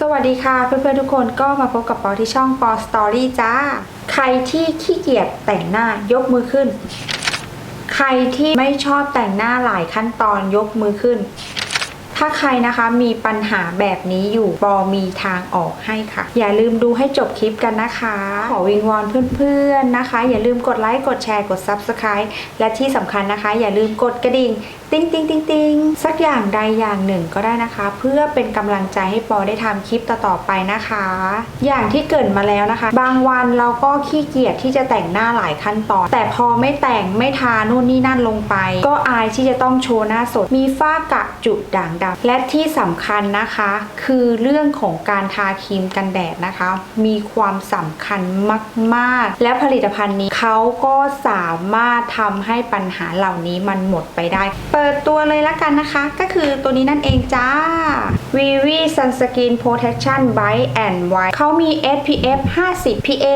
สวัสดีค่ะ เพื่อนๆทุกคนก็มาพบกับปอที่ช่องปอสตอรี่จ้า ใครที่ขี้เกียจแต่งหน้ายกมือขึ้น ใครที่ไม่ชอบแต่งหน้าหลายขั้นตอนยกมือขึ้น ถ้าใครนะคะมีปัญหาแบบนี้อยู่ปอมีทางออกให้ค่ะ อย่าลืมดูให้จบคลิปกันนะคะ ขอวิงวอนเพื่อนๆนะคะ อย่าลืมกดไลค์กดแชร์กด Subscribe และที่สำคัญนะคะ อย่าลืมกดกระดิ่ง ติ๊งติ๊งติ๊งติ๊งสักอย่างใดอย่างหนึ่งก็ได้นะคะ เพื่อเป็นกำลังใจให้ปอได้ทำคลิปต่อๆไปนะคะ อย่างที่เกิดมาแล้วนะคะ บางวันเราก็ขี้เกียจที่จะแต่งหน้าหลายขั้นตอน แต่พอไม่แต่งไม่ทานู่นนี่นั่นลงไป ก็อายที่จะต้องโชว์หน้าสดมีฝ้ากระจุดด่างดำและที่สำคัญนะคะ คือเรื่องของการทาครีมกันแดดนะคะ มีความสำคัญมาก ๆ และผลิตภัณฑ์นี้เขาก็สามารถทำให้ปัญหาเหล่านี้มันหมดไปได้ เปิดตัวเลยละกันนะคะ ก็คือตัวนี้นั่นเองจ้า Vivi Sunscreen Protection Bright and White เขามี SPF 50 PA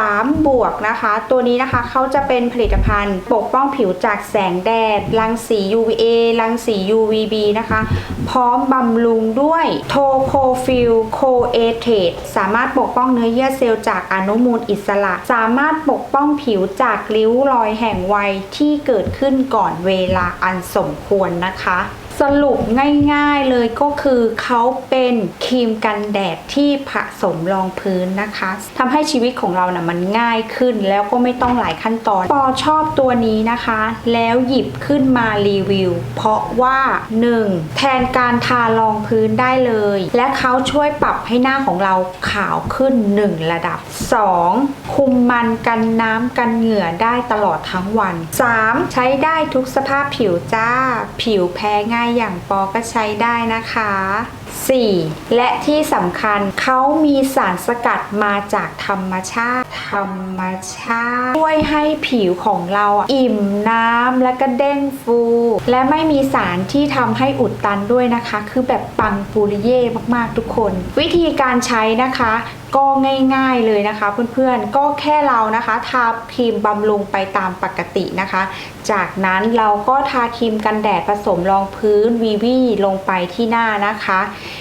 3 บวกนะคะ ตัวนี้นะคะเขาจะเป็นผลิตภัณฑ์ ปกป้องผิวจากแสงแดด รังสี UVA รังสี UVB นะคะพร้อมบำรุงด้วยโทโคฟิลโคเอเทตสามารถปกป้องเนื้อเยื่อเซลล์จากอนุมูลอิสระ สามารถปกป้องผิวจากริ้วรอยแห่งวัยที่เกิดขึ้นก่อนเวลาอันสมควรนะคะ สรุปง่ายๆเลยก็คือเขาเป็นครีมกันแดดที่ผสมรองพื้นนะคะทำให้ชีวิตของเรานะ่ะมันง่ายขึ้นแล้วก็ไม่ต้องหลายขั้นตอน ปอชอบตัวนี้นะคะ แล้วหยิบขึ้นมารีวิว เพราะว่า 1. แทนการทารองพื้นได้เลย และเขาช่วยปรับให้หน้าของเราขาวขึ้น 1 ระดับ 2. คุมมันกันน้ำกันเหงื่อได้ตลอดทั้งวัน 3. ใช้ได้ทุกสภาพผิวจ้า ผิวแพ้ง่ายอย่างปอก็ใช้ได้นะคะ 4. และที่สำคัญเขามีสารสกัดมาจากธรรมชาติ ธรรมชาติ ช่วยให้ผิวของเราอิ่มน้ำและก็เด้งฟู และไม่มีสารที่ทำให้อุดตันด้วยนะคะ คือแบบปังปูริเย่มากๆทุกคน วิธีการใช้นะคะก็ง่ายๆเลยนะคะเพื่อนๆก็แค่เรานะคะ ทาครีมบำรุงไปตามปกตินะคะ จากนั้นเราก็ทาครีมกันแดดผสมรองพื้นวีวีลงไปที่หน้านะคะ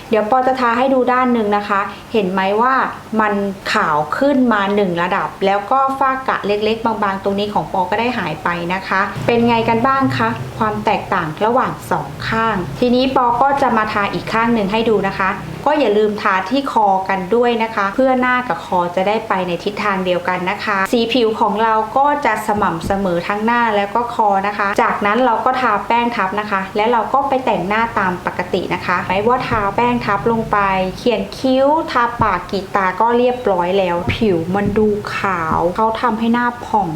เดี๋ยวปอจะทาให้ดูด้านหนึ่งนะคะ เห็นไหมว่ามันขาวขึ้นมาหนึ่งระดับ แล้วก็ฝ้ากระเล็กๆ บางๆ ตรงนี้ของปอก็ได้หายไปนะคะ เป็นไงกันบ้างคะความแตกต่างระหว่างสองข้าง ทีนี้ปอก็จะมาทาอีกข้างหนึ่งให้ดูนะคะ ก็อย่าลืมทาที่คอกันด้วยนะคะ เพื่อหน้ากับคอจะได้ไปในทิศทางเดียวกันนะคะ สีผิวของเราก็จะสม่ำเสมอทั้งหน้าแล้วก็คอนะคะ จากนั้นเราก็ทาแป้งทับนะคะ และเราก็ไปแต่งหน้าตามปกตินะคะไม่ว่าทาแป้งทับลงไป เขียนคิ้วทาปากกีดตาก็เรียบร้อยแล้ว ผิวมันดูขาวเขาทำให้หน้าผ่อง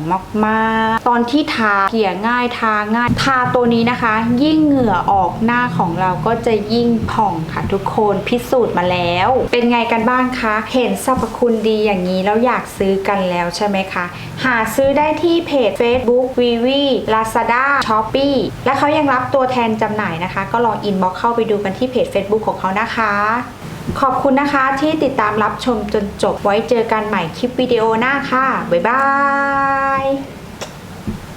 มากๆ ตอนที่ทาเกลี่ยง่ายทาง่ายทาตัวนี้นะคะ ยิ่งเหงื่อออกหน้าของเราก็จะยิ่งผ่องค่ะทุกคนพิสูสูจน์มาแล้ว เป็นไงกันบ้างคะ เห็นสรรพคุณดีอย่างนี้แล้วอยากซื้อกันแล้วใช่ไหมคะ หาซื้อได้ที่เพจ Facebook v i v i Lazada Shopee และเขายังรับตัวแทนจำหน่ายนะคะ ก็ลองอินบ็อกเข้าไปดูกันที่เพจ Facebook ของเขานะคะขอบคุณนะคะที่ติดตามรับชมจนจบไว้เจอกันใหม่คลิปวิดีโอหน้าค่ะ บ๊ายบาย